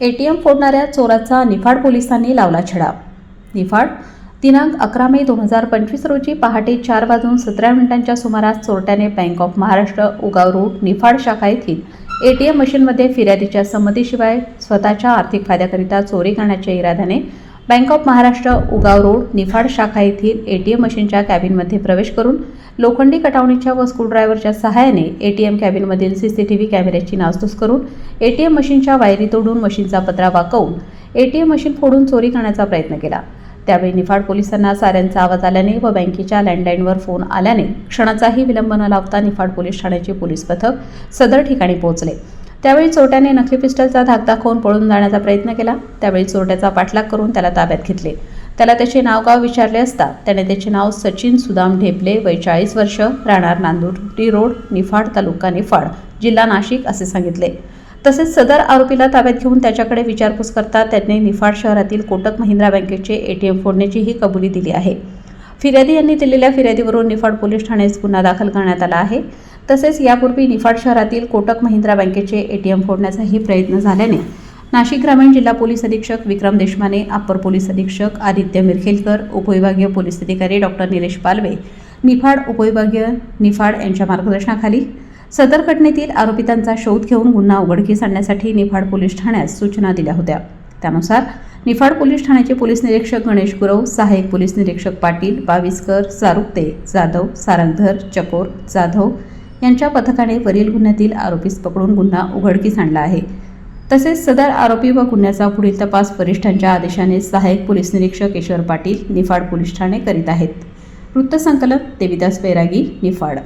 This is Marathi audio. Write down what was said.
एटीएम फोडणाऱ्या चोराचा निफाड पोलिसांनी लावला छडा. निफाड दिनांक अकरा मे दोन हजार पंचवीस रोजी पहाटे चार वाजून सतरा मिनिटांच्या सुमारास चोरट्याने बँक ऑफ महाराष्ट्र उगाव रोड निफाड शाखा येथील एटीएम मशीनमध्ये फिर्यादीच्या संमतीशिवाय स्वतःच्या आर्थिक फायद्याकरिता चोरी करण्याच्या इराद्याने बँक ऑफ महाराष्ट्र उगाव रोड निफाड शाखा येथील एटीएम मशीनच्या कॅबिनमध्ये प्रवेश करून लोखंडी कटावणीच्या व स्क्रूड्रायव्हरच्या सहाय्याने एटीएम कॅबिनमधील सीसीटीव्ही कॅमेऱ्याची नासधूस करून एटीएम मशीनच्या वायरी तोडून मशीनचा पत्रा वाकवून एटीएम मशीन फोडून चोरी करण्याचा प्रयत्न केला. त्यावेळी निफाड पोलिसांना साऱ्यांचा आवाज आल्याने व बँकेच्या लँडलाईनवर फोन आल्याने क्षणाचाही विलंब न लावता निफाड पोलीस ठाण्याचे पोलीस पथक सदर ठिकाणी पोहोचले. त्यावेळी चोरट्याने नकली पिस्टलचा धाक दाखवून पळून जाण्याचा प्रयत्न केला. त्यावेळी चोरट्याचा पाठलाग करून त्याला ताब्यात घेतले. त्याला त्याचे नावगाव विचारले असता त्याने त्याचे नाव सचिन सुदाम ढेपले वय चाळीस वर्ष राहणार नांदुर्डी रोड निफाड तालुका निफाड जिल्हा नाशिक असे सांगितले. तसेच सदर आरोपीला ताब्यात घेऊन त्याच्याकडे विचारपूस करता त्यांनी निफाड शहरातील कोटक महिंद्रा बँकेचे एटीएम फोडण्याचीही कबुली दिली आहे. फिर्यादी यांनी दिलेल्या फिर्यादीवरून निफाड पोलीस ठाण्यात गुन्हा दाखल करण्यात आला आहे. तसेच यापूर्वी निफाड शहरातील कोटक महिंद्रा बँकेचे एटीएम फोडण्याचाही प्रयत्न झाल्याने नाशिक ग्रामीण जिल्हा पोलीस अधीक्षक विक्रम देशमाने अप्पर पोलीस अधीक्षक आदित्य मिरखेलकर उपविभागीय पोलीस अधिकारी डॉक्टर निलेश पालवे निफाड उपविभागीय निफाड यांच्या मार्गदर्शनाखाली सदर घटनेतील आरोपितांचा शोध घेऊन गुन्हा उघडकीस आणण्यासाठी निफाड पोलीस ठाण्यास सूचना दिल्या होत्या. त्यानुसार निफाड पोलीस ठाण्याचे पोलीस निरीक्षक गणेश गुरव सहाय्यक पोलीस निरीक्षक पाटील बाविस्कर सारुक्ते जाधव सारंगधर चकोर जाधव यांच्या पथकाने वरील गुन्ह्यातील आरोपीस पकडून गुन्हा उघडकीस आणला आहे. तसेच सदर आरोपी व गुन्ह्याचा पुढील तपास वरिष्ठांच्या आदेशाने सहाय्यक पोलीस निरीक्षक ईश्वर पाटील निफाड पोलीस ठाणे करीत आहेत. वृत्तसंकलन देविदास बैरागी निफाड.